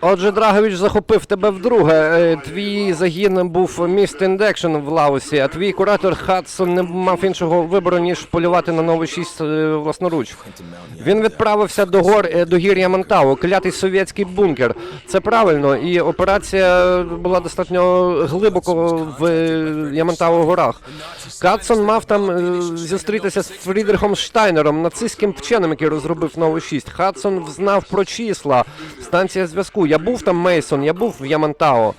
Отже, Драгович захопив тебе вдруге. Е, Твій загін був міст індекшн в Лаусі, а твій куратор Хадсон не мав іншого вибору, ніж полювати на новий 6 е, власноруч. Він відправився до гор е, до гір Ямантау, клятий совєтський бункер. Це правильно, і операція була достатньо глибоко в Ямантау горах. Хадсон мав там зустрітися з Фрідрихом Штайнером, нацистським вченим, який розробив новий 6. Хадсон знав про числа, станція зв'язку. Я був там Мейсон, я був в Ямантао.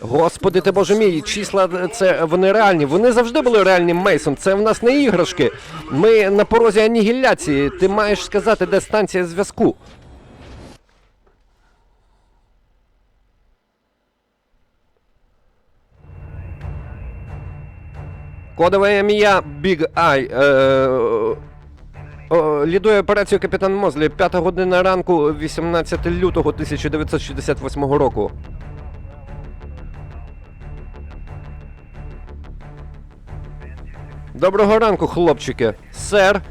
Господи ти боже мій, числа це вони реальні. Вони завжди були реальні Мейсон. Це в нас не іграшки. Ми на порозі анігіляції. Ти маєш сказати, де станція зв'язку. Кодове ім'я Big Eye. Е, лідує операцію капітан Мозлі. П'ята година ранку, 18 лютого 1968 року. Доброго ранку, хлопчики. Сер.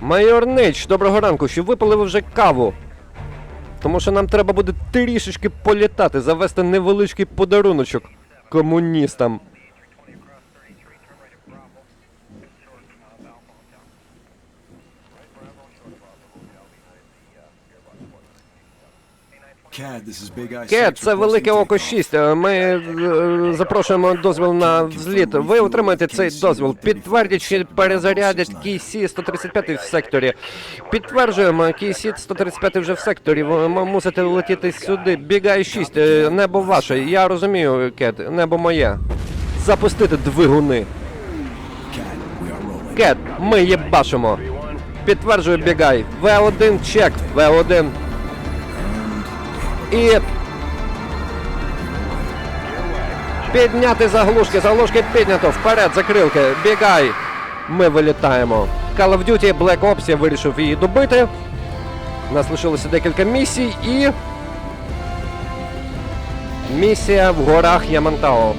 Майор Нич, доброго ранку. Чи випили ви вже каву? Тому що нам треба буде трішечки політати, завести невеличкий подаруночок комуністам. Кет, це велике око 6. Е, Ми е, запрошуємо дозвіл на взліт. Ви отримаєте цей дозвіл. Підтвердять, чи перезарядять KC 135 в секторі. Підтверджуємо, KC 135 вже в секторі. Ви мусите летіти сюди. Бігай 6. е, Небо ваше. Я розумію, Кет, небо моє. Запустити двигуни. Кет, ми їбашимо. Підтверджую, бігай. В1 чек. В1. І. Підняти заглушки, заглушки піднято, вперед, закрилки, бігай. Ми вилітаємо. Call of Duty Black Ops я вирішив її добити. У нас лишилося декілька місій і. Місія в горах Ямантао.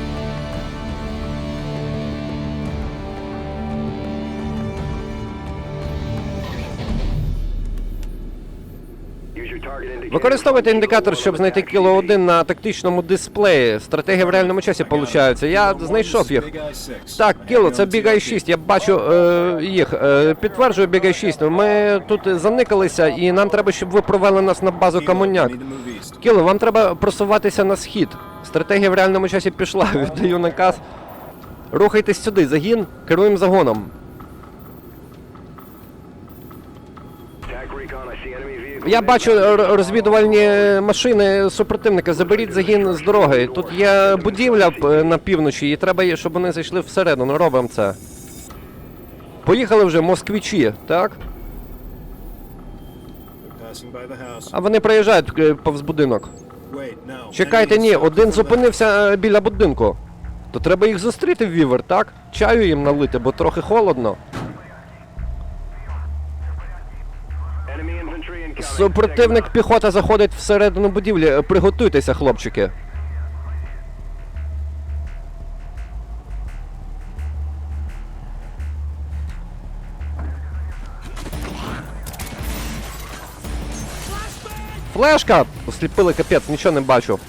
Використовуйте індикатор, щоб знайти кіло 1 на тактичному дисплеї. Стратегія в реальному часі виходить. Я знайшов їх. Так, кіло, це Big 6. Я бачу е, їх. Е, підтверджую Big 6. Ми тут заникалися, і нам треба, щоб ви провели нас на базу Камоняк. Кіло, вам треба просуватися на схід. Стратегія в реальному часі пішла. Віддаю наказ. Рухайтесь сюди, загін, керуємо загоном. Я бачу розвідувальні машини супротивника. Заберіть загін з дороги. Тут є будівля е, на півночі, і треба, щоб вони зайшли всередину. Робимо це. Поїхали вже москвичі, так? А вони приїжджають е, повз будинок. Чекайте, ні, один зупинився е, біля будинку. То треба їх зустріти, в Вівер, так? Чаю їм налити, бо трохи холодно. Супротивник піхота заходить всередину будівлі. Приготуйтеся, хлопчики. Флешка! Осліпили капець, нічого не бачу.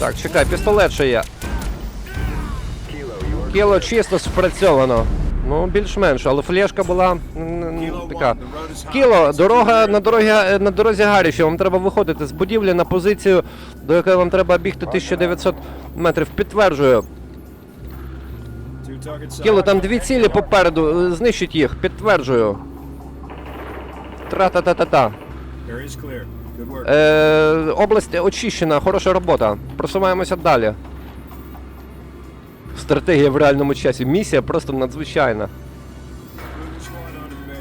Так, чекай, пістолет ще є. Кіло чисто спрацьовано. Ну, більш-менш, але флешка була така. Кіло, дорога на дорозі, на дорозі Гаріші. Вам треба виходити з будівлі на позицію, до якої вам треба бігти 1900 метрів. Підтверджую. Кіло, там дві цілі попереду. е, Знищить їх, підтверджую. Тра-та-та-та-та. Е, область очищена, хороша робота. Просуваємося далі. Стратегія в реальному часі. Місія просто надзвичайна.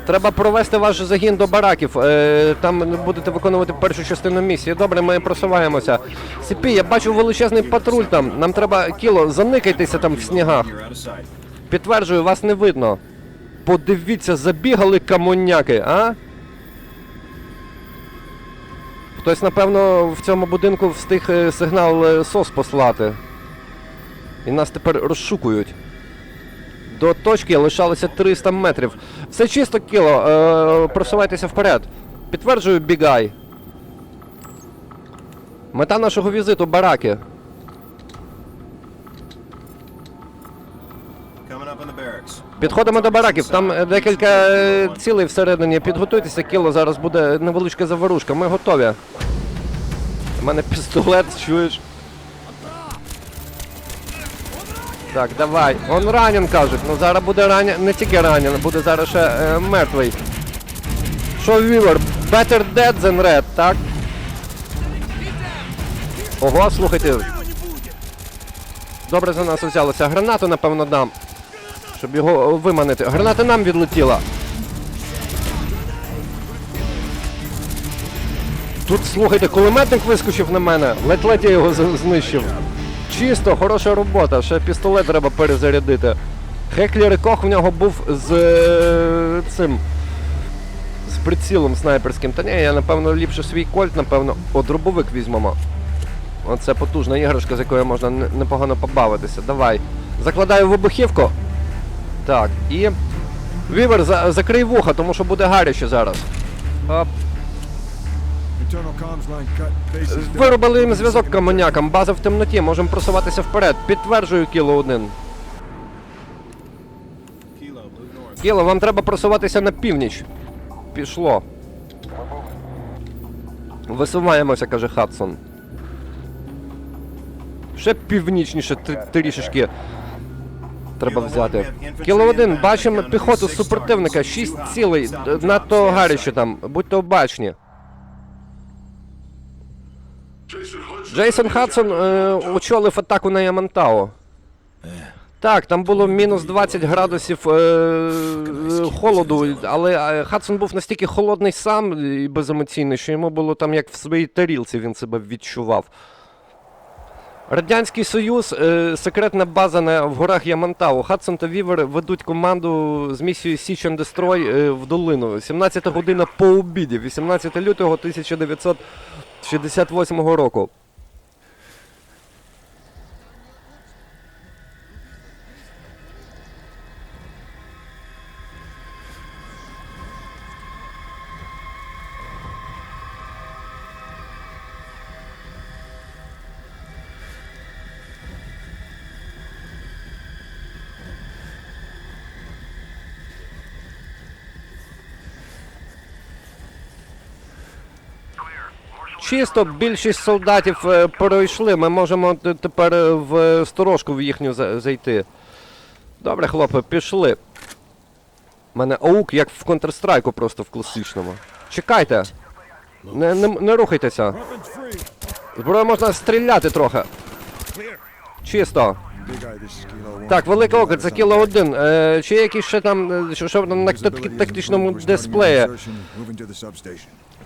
Треба провести ваш загін до бараків. Е, там будете виконувати першу частину місії. Добре, ми просуваємося. Сіпі, я бачу величезний патруль там. Нам треба кіло, заникайтеся там в снігах. Підтверджую, вас не видно. Подивіться, забігали камоняки, а? Хтось, напевно, в цьому будинку встиг е, сигнал е, СОС послати. І нас тепер розшукують. До точки лишалося 300 метрів. Все чисто, кіло. Е, просувайтеся вперед. Підтверджую, бігай. Мета нашого візиту бараки. Підходимо до бараків, там е, декілька е, цілей всередині. Підготуйтеся, кіло, зараз буде невеличка заворушка. Ми готові. У мене пістолет, чуєш? Так, давай. Он ранен, кажуть. Ну зараз буде ранен, не тільки ранен, буде зараз ще е, мертвий. Що Вівер? Better dead than red, так? Ого, слухайте. Добре за нас взялося. Гранату, напевно, дам. Щоб його виманити. Граната нам відлетіла. Тут, слухайте, кулеметник вискочив на мене. Ледь-ледь я його знищив. Чисто, хороша робота. Ще пістолет треба перезарядити. Хеклер Кох в нього був з е, цим. З прицілом снайперським. Та ні, я напевно ліпше свій кольт, напевно. О, дробовик візьмемо. Оце потужна іграшка, з якою можна непогано побавитися. Давай. Закладаю вибухівку. Так, і. Вівер, за, закрий вуха, тому що буде гаряче зараз. Виробили їм зв'язок комунякам, база в темноті, можемо просуватися вперед. Підтверджую кіло один. Кіло, вам треба просуватися на північ. Пішло. Висуваємося, каже Хадсон. Ще північніше трішечки. Треба взяти. Кіло один, бачимо піхоту супротивника, шість цілей, надто гаряче там, будьте обачні. Джейсон Хадсон е, очолив атаку на Ямантау. Так, там було мінус 20 градусів е, холоду, але е, Хадсон був настільки холодний сам і беземоційний, що йому було там як в своїй тарілці він себе відчував. Радянський Союз, е, секретна база на, в горах Ямантау. Хадсон та Вівер ведуть команду з місією Січ Дестрой е, в долину. 17 година по обіді, 18 лютого 1968 року. Чисто більшість солдатів е, пройшли. Ми можемо тепер е, в сторожку в їхню зайти. Добре, хлопе, пішли. У мене аук, як в Counter-Strike просто в класичному. Чекайте. Не, не, не рухайтеся. Зброю можна стріляти трохи. Чисто. Так, велике око, це кіло один. Е, чи є якісь ще там, е, що, що на Visibility тактичному дисплеї?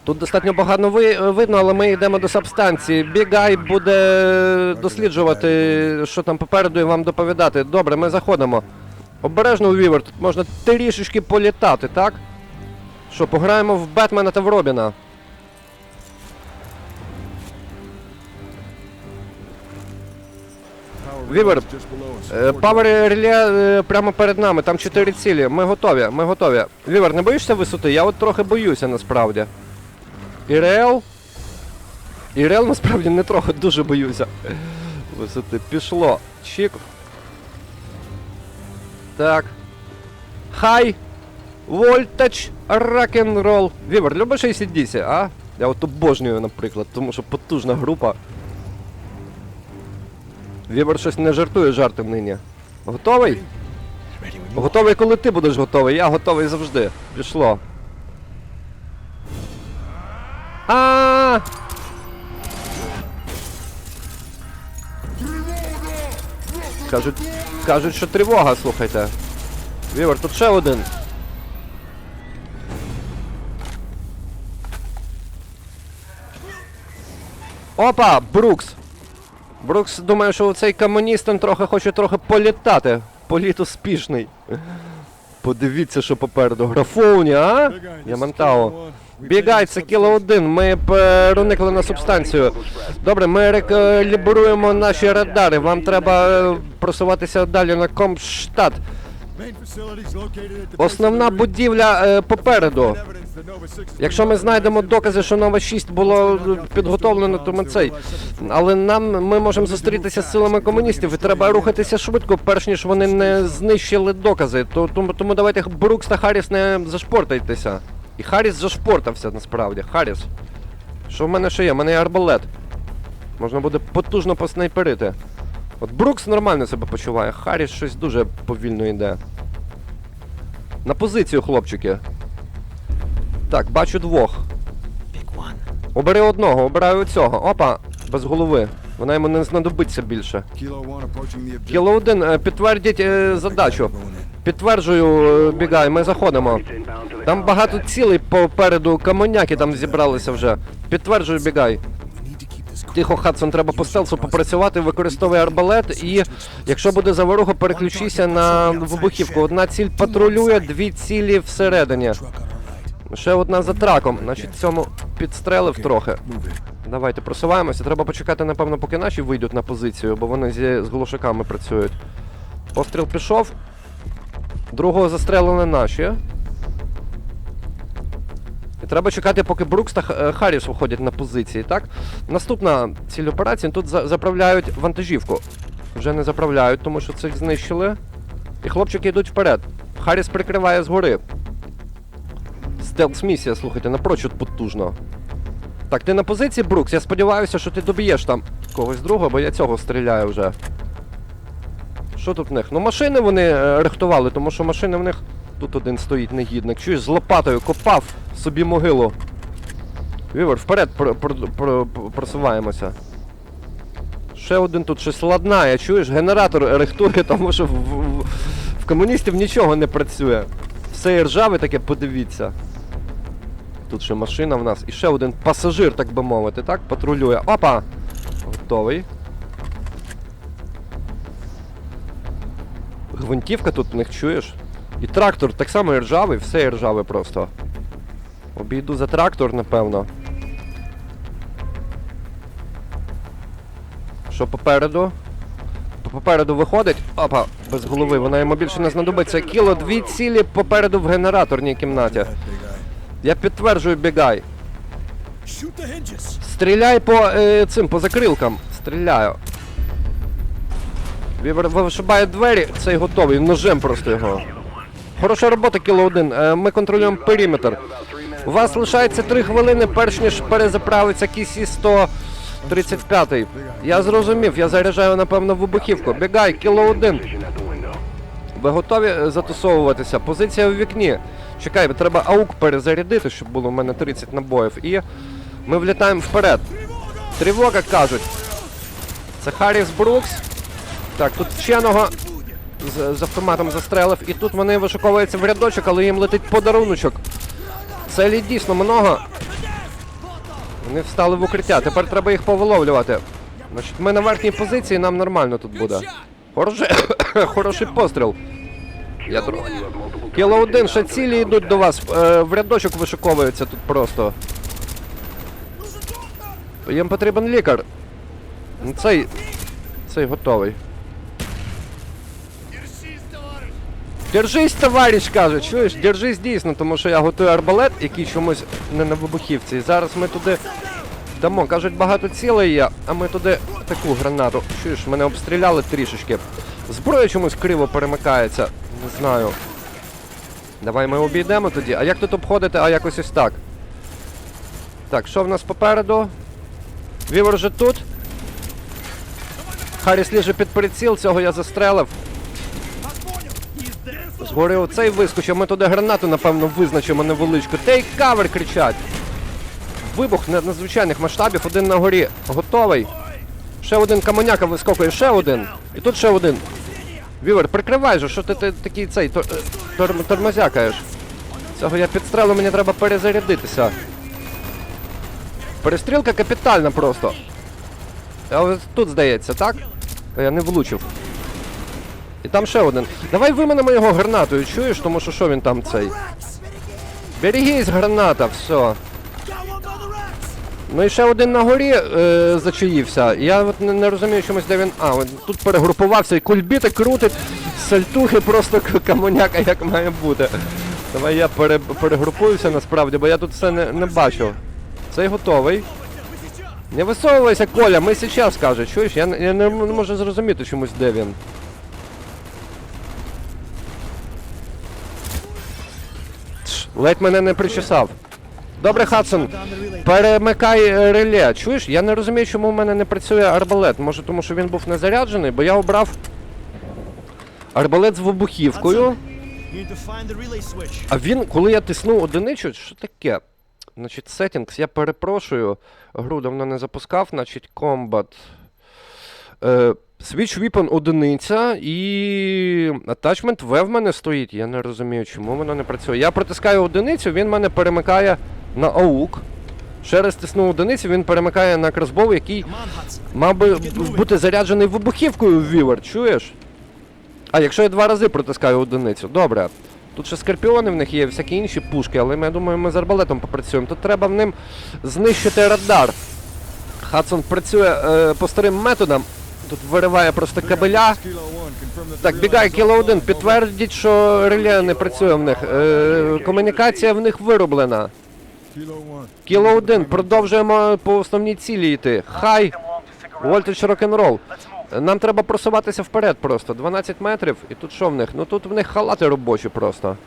Тут достатньо багато ви, видно, але ми йдемо до субстанції. Бігай буде досліджувати, що там попереду і вам доповідати. Добре, ми заходимо. Обережно у Вівер, тут можна трішечки політати, так? Що, пограємо в Бетмена та в Робіна. Вівер. Е, Павер реле е, прямо перед нами, там чотири цілі. Ми готові, ми готові. Вівер, не боїшся висоти? Я от трохи боюся насправді. Ірел? Ірел насправді не трохи, дуже боюся. Висоти. Пішло. Чік. Так. Хай! Вольтач! Рок-н-рол. Вівер, любиш ACDC, а? Я от обожнюю, наприклад, тому що потужна група. Вібер щось не жартує жартом нині. Готовий? Готовий, коли ти будеш готовий. Я готовий завжди. Пішло. А! Кажуть, кажуть, що тривога, слухайте. Вівер, тут ще один. Опа, Брукс. Брукс думає, що цей комуніст він трохи хоче трохи політати. Політ успішний. Подивіться, що попереду. Графоуні, а? Я Ямантао. Бігай, це кіло один. Ми проникли на субстанцію. Добре, ми рекалібруємо наші радари. Вам треба е, просуватися далі на Комштадт. Основна будівля е, попереду. ring. Evidence that Nova 6 Якщо ми знайдемо докази, що Нова 6 було підготовлено, то ми цей. Але нам ми можемо зустрітися з силами комуністів, і треба рухатися швидко, перш ніж вони не знищили докази. То, тому, тому давайте Брукс та Харріс не зашпортайтеся. І Харріс зашпортався насправді. Харріс. Що в мене ще є? У мене є арбалет. Можна буде потужно поснайперити. От Брукс нормально себе почуває, Харріс щось дуже повільно йде. На позицію, хлопчики. Так, бачу двох. Обери одного, обираю цього. Опа, без голови. Вона йому не знадобиться більше. 1. Кіло один, е, підтвердіть е, задачу. Підтверджую, е, бігай, ми заходимо. Там багато цілей попереду камоняки там зібралися вже. Підтверджую, бігай. Тихо, Хадсон, треба по стелсу попрацювати, використовуй арбалет і якщо буде заворуха, переключися на вибухівку. Одна ціль патрулює, дві цілі всередині. Ще одна за траком. Значить, цьому підстрелив трохи. Давайте просуваємося. Треба почекати, напевно, поки наші вийдуть на позицію, бо вони зі, з глушаками працюють. Постріл пішов. Другого застрелили наші. Треба чекати, поки Брукс та е, Харріс виходять на позиції, так? Наступна ціль операції тут за- заправляють вантажівку. Вже не заправляють, тому що цих знищили. І хлопчики йдуть вперед. Харріс прикриває згори. Стелс місія, слухайте, напрочуд потужно. Так, ти на позиції, Брукс. Я сподіваюся, що ти доб'єш там когось другого, бо я цього стріляю вже. Що тут в них? Ну машини вони е, рихтували, тому що машини в них. Тут один стоїть негідник. Чуєш, з лопатою копав собі могилу. Вівер, вперед про, про, про, просуваємося. Ще один тут щось ладнає, чуєш, генератор рихтує, тому що в, в, в комуністів нічого не працює. Все ржаве таке, подивіться. Тут ще машина в нас. І ще один пасажир, так би мовити, так? Патрулює. Опа! Готовий. Гвинтівка тут в них чуєш? І трактор так само ржавий, все ржаве просто. Обійду за трактор, напевно. Що попереду? Попереду виходить. Опа, без голови, вона йому більше не знадобиться. Кіло, дві цілі попереду в генераторній кімнаті. Я підтверджую, бігай. Стріляй по е, цим, по закрилкам. Стріляю. Вишибає двері, цей готовий, ножем просто його. Хороша робота, кіло один. Е, Ми контролюємо периметр. У вас лишається 3 хвилини, перш ніж перезаправиться кісі 135. Я зрозумів, я заряджаю, напевно, вибухівку. Бігай, кіло один. Ви готові е, затусовуватися? Позиція в вікні. Чекай, треба аук перезарядити, щоб було в мене 30 набоїв. І ми влітаємо вперед. Тривога кажуть. Це Харріс Брукс. Так, тут вченого з, з автоматом застрелив. І тут вони вишуковуються в рядочок, але їм летить подаруночок. Целі дійсно много. Вони встали в укриття. Тепер треба їх повиловлювати. Значить, ми на верхній позиції, нам нормально тут буде. Хороший, хороший постріл. Я. Кіло один, ще цілі йдуть до вас. Е, в рядочок вишуковуються тут просто. Їм потрібен лікар. Ну, Цей. Цей готовий. Держись, товариш, каже, чуєш? Держись дійсно, тому що я готую арбалет, який чомусь не на вибухівці. І зараз ми туди дамо. Кажуть, багато цілей є, а ми туди таку гранату. Чуєш, мене обстріляли трішечки. Зброя чомусь криво перемикається. Не знаю. Давай ми обійдемо тоді. А як тут обходити? А якось ось так. Так, що в нас попереду? Вівер же тут. Харріс ліже під приціл, цього я застрелив. Згори оцей вискочив, ми туди гранату, напевно, визначимо невеличку. Take cover кричать. Вибух надзвичайних масштабів, один на горі. Готовий. Ще один камоняка вискокує, ще один. І тут ще один. Вівер, прикривай же, що ти, ти такий цей тор, тор, тормозякаєш. Цього я підстрелю, мені треба перезарядитися. Перестрілка капітальна просто. А ось тут здається, так? Я не влучив. І там ще один. Давай виманемо його гранатою, чуєш, тому що що він там цей. Берегись, граната, все. Ну і ще один на горі е, зачаївся. Я от не, не розумію чомусь, де він. А, от тут перегрупувався і кульбіти крутить, сальтухи просто камоняка як має бути. Давай я пере, перегрупуюся насправді, бо я тут все не, не бачу. Цей готовий. Не висовуйся, Коля, ми зараз каже. Чуєш? Я, я не можу зрозуміти чомусь, де він. Ледь мене не причесав. Добре, Хадсон, перемикай е, реле. Чуєш? Я не розумію, чому в мене не працює арбалет. Може, тому що він був не заряджений, бо я обрав арбалет з вибухівкою. А він, коли я тиснув одиничу, що таке? Значить, settings, я перепрошую. Гру давно не запускав, значить, combat. Е, Switch Weapon одиниця і attachment V в мене стоїть. Я не розумію, чому воно не працює. Я протискаю одиницю, він мене перемикає на аук. Ще раз тисну одиницю, він перемикає на кросбоу, який мав би бути заряджений вибухівкою в вівер, чуєш? А якщо я два рази протискаю одиницю, добре. Тут ще скорпіони в них є, всякі інші пушки, але я думаю, ми з арбалетом попрацюємо. Тут треба в ним знищити радар. Хадсон працює е, по старим методам. Тут вириває просто кабеля. 1, Так, бігай, кіло offline. один, підтвердіть, що реле не працює в них. Е, комунікація в них вироблена. 1. Кіло один, продовжуємо по основній цілі йти. Хай, вольтедж рок-н-рол. Нам треба просуватися вперед просто. 12 метрів. І тут що в них? Ну тут в них халати робочі просто.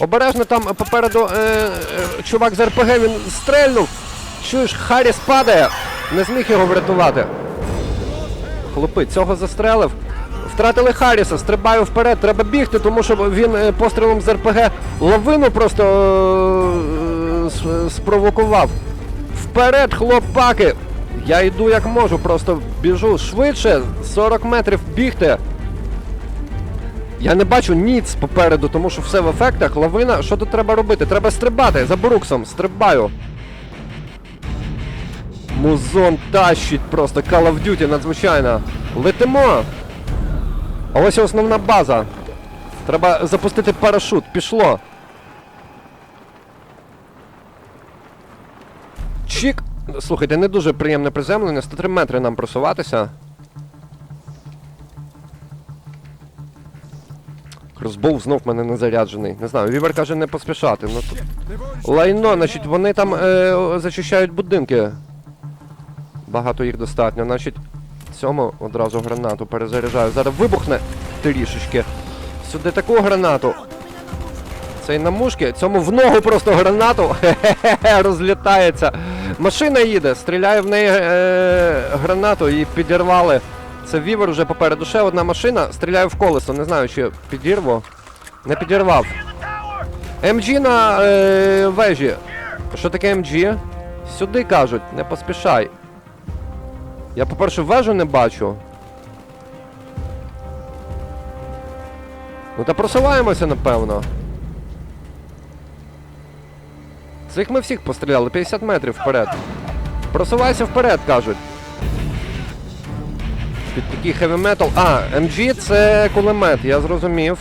Обережно там попереду е, е, чувак з РПГ він стрельнув. Чуєш, Харріс падає. Не зміг його врятувати. Хлопи, цього застрелив. Втратили Харріса, стрибаю вперед, треба бігти, тому що він е, пострілом з РПГ лавину просто е, спровокував. Вперед, хлопаки! Я йду як можу, просто біжу швидше, 40 метрів бігти. Я не бачу ніц попереду, тому що все в ефектах, лавина. Що тут треба робити? Треба стрибати за Бруксом, стрибаю. Музон тащить просто Call of Duty надзвичайно. Летимо. А ось основна база. Треба запустити парашут. Пішло. Чік. Слухайте, не дуже приємне приземлення. 103 метри нам просуватися. Кросбоу знов в мене не заряджений. Не знаю, Вівер каже не поспішати. Ну тут лайно, значить, вони там е, зачищають будинки. Багато їх достатньо. Значить, цьому одразу гранату перезаряджаю. Зараз вибухне трішечки. Сюди таку гранату. Цей на мушки, цьому в ногу просто гранату. Хе-хе-хе, розлітається. Машина їде, стріляє в неї е, гранату і підірвали. Це вівер вже попереду. Ще одна машина, стріляю в колесо. Не знаю, чи підірву. Не підірвав. МГ на е, вежі. Що таке МГ? Сюди кажуть, не поспішай. Я, по-перше, вежу не бачу. Ну та просуваємося, напевно. Цих ми всіх постріляли, 50 метрів вперед. Просувайся вперед, кажуть. Під такий хеві метал. А, MG це кулемет, я зрозумів.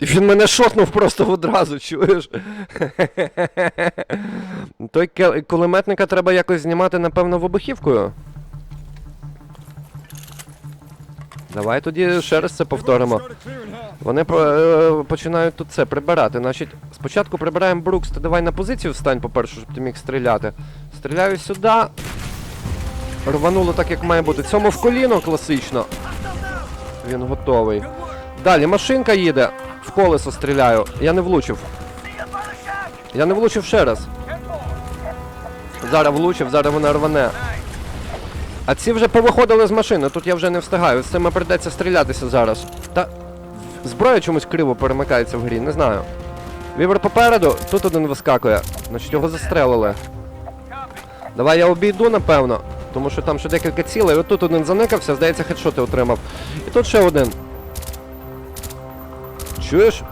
І він мене шотнув просто одразу, чуєш? Той кулеметника треба якось знімати, напевно, вибухівкою. Давай тоді ще раз це повторимо. Вони е, починають тут це прибирати. Значить, спочатку прибираємо Брукс, ти давай на позицію встань, по-перше, щоб ти міг стріляти. Стріляю сюди. Рвануло так, як має бути. Цьому в коліно класично. Він готовий. Далі машинка їде. В колесо стріляю. Я не влучив. Я не влучив ще раз. Зараз влучив, зараз вона рване. А ці вже повиходили з машини, тут я вже не встигаю. З цими прийдеться стрілятися зараз. Та зброя чомусь криво перемикається в грі, не знаю. Вівер попереду, тут один вискакує. Значить його застрелили. Давай я обійду, напевно. Тому що там ще декілька цілей. Отут один заникався, здається, хедшоти отримав. І тут ще один. Чуєш?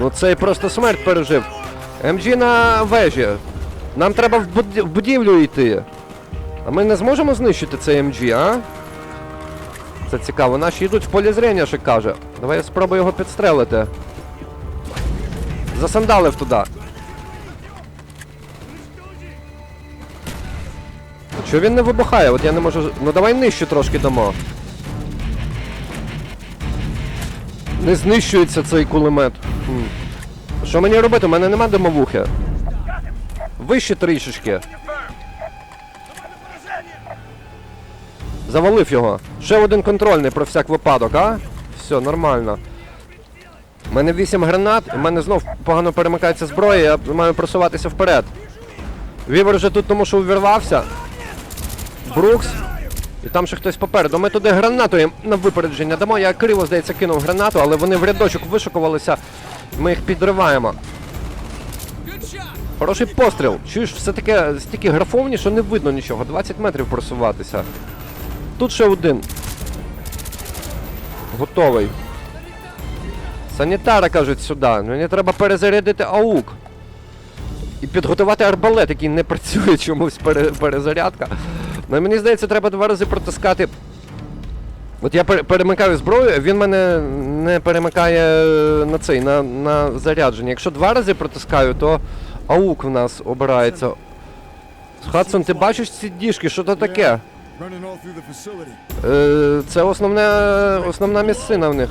Ну цей просто смерть пережив. МГ на вежі. Нам треба в, буд- в будівлю йти. А ми не зможемо знищити цей МГ, а? Це цікаво. Наші йдуть в полі зрення, ще каже. Давай я спробую його підстрелити. Засандалив туди. Чого він не вибухає? От я не можу. Ну давай нижче трошки дамо. Не знищується цей кулемет. Що мені робити? У мене нема димовухи. Вище трішечки. Завалив його. Ще один контрольний про всяк випадок, а? Все, нормально. У мене 8 гранат, в мене знов погано перемикається зброя, я маю просуватися вперед. Вівер вже тут тому що увірвався. Брукс. І там ще хтось попереду. Ми туди гранату їм на випередження дамо. Я криво, здається, кинув гранату, але вони в рядочок вишукувалися. Ми їх підриваємо. Хороший постріл. Чуєш, все таке стільки графовні, що не видно нічого. 20 метрів просуватися. Тут ще один. Готовий. Санітара кажуть сюди. Мені треба перезарядити аук. І підготувати арбалет, який не працює чомусь пере, перезарядка. Ну, мені здається, треба два рази протискати. От я перемикаю зброю, він мене не перемикає на цей, на, на зарядження. Якщо два рази протискаю, то аук в нас обирається. Хадсон, ти бачиш ці діжки, що то таке? Е, це основне, основна місцина в них.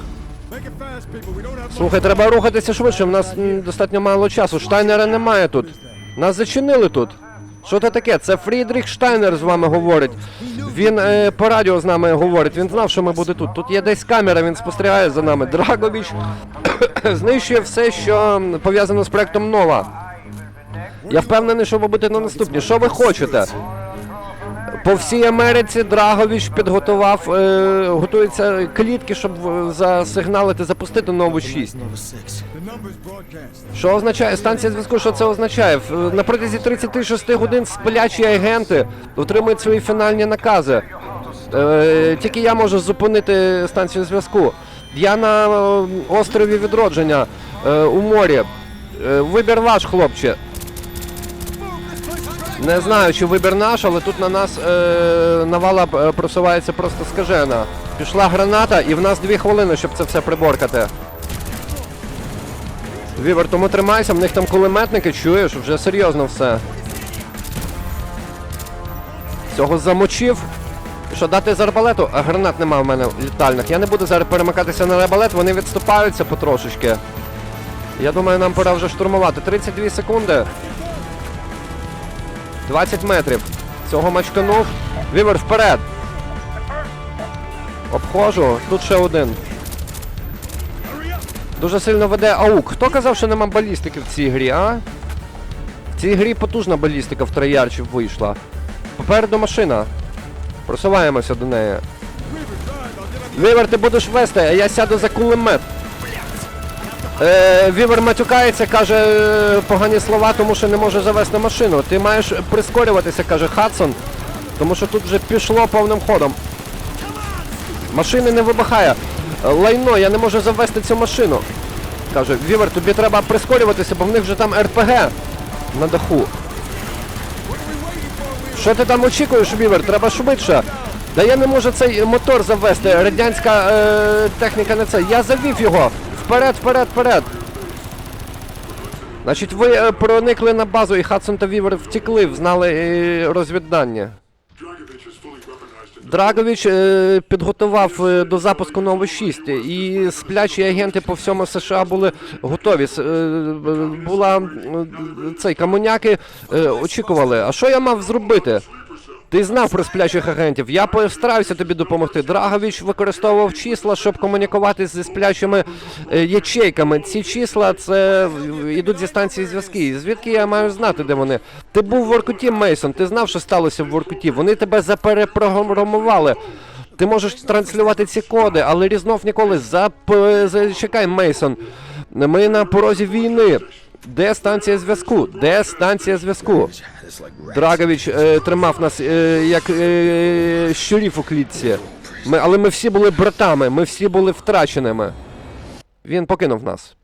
Слухай, треба рухатися швидше, в нас достатньо мало часу. Штайнера немає тут. Нас зачинили тут. Що це таке? Це Фрідріх Штайнер з вами говорить. Він е, по радіо з нами говорить. Він знав, що ми буде тут. Тут є десь камера, він спостерігає за нами. Драговіч знищує все, що пов'язано з проектом Нова. Я впевнений, що ви будете на наступні. Що ви хочете? По всій Америці Драгович підготував, е, готуються клітки, щоб засигналити, запустити нову 6. The numbers broadcast. Що означає станція зв'язку? Що це означає? На протязі 36 годин сплячі агенти отримують свої фінальні накази. Е, тільки я можу зупинити станцію зв'язку. Я на е, острові відродження е, у морі. Е, вибір ваш, хлопче. Не знаю, чи вибір наш, але тут на нас е, навала е, просувається просто скажена. Пішла граната, і в нас дві хвилини, щоб це все приборкати. Вівер, тому тримайся, в них там кулеметники, чуєш, вже серйозно все. Цього замочив. Що дати з арбалету? А гранат нема в мене літальних. Я не буду зараз перемикатися на арбалет, вони відступаються потрошечки. Я думаю, нам пора вже штурмувати. 32 секунди. 20 метрів. Цього мачканув. Вівер вперед. Обходжу. Тут ще один. Дуже сильно веде аук. Хто казав, що нема балістики в цій грі, а? В цій грі потужна балістика в троярчів вийшла. Попереду машина. Просуваємося до неї. Вівер, ти будеш вести, а я сяду за кулемет. Е, Вівер матюкається, каже е, погані слова, тому що не може завести машину. Ти маєш прискорюватися, каже Хадсон, тому що тут вже пішло повним ходом. Машини не вибухає. Лайно, я не можу завести цю машину. Каже, Вівер, тобі треба прискорюватися, бо в них вже там РПГ на даху. Що ти там очікуєш, Вівер? Треба швидше. Да я не можу цей мотор завести. Радянська е, техніка не це. Я завів його. Вперед, вперед, вперед. Значить, ви е, проникли на базу, і Хадсон та Вівер втекли, знали е, розвіддання. Драгович е, підготував е, до запуску нову 6, і сплячі агенти по всьому США були готові. Е, була е, цей комуняки е, очікували. А що я мав зробити? Ти знав про сплячих агентів. Я постараюся тобі допомогти. Драгович використовував числа, щоб комунікувати зі сплячими е, ячейками. Ці числа це йдуть зі станції зв'язки. Звідки я маю знати, де вони? Ти був в Воркуті, Мейсон. Ти знав, що сталося в Воркуті. Вони тебе заперепрограмували. Ти можеш транслювати ці коди, але Різнов ніколи зап... зачекай, Мейсон. Ми на порозі війни. Де станція зв'язку? Де станція зв'язку? Драгович е, тримав нас е, як е, щурів у клітці. Ми, але ми всі були братами, ми всі були втраченими. Він покинув нас.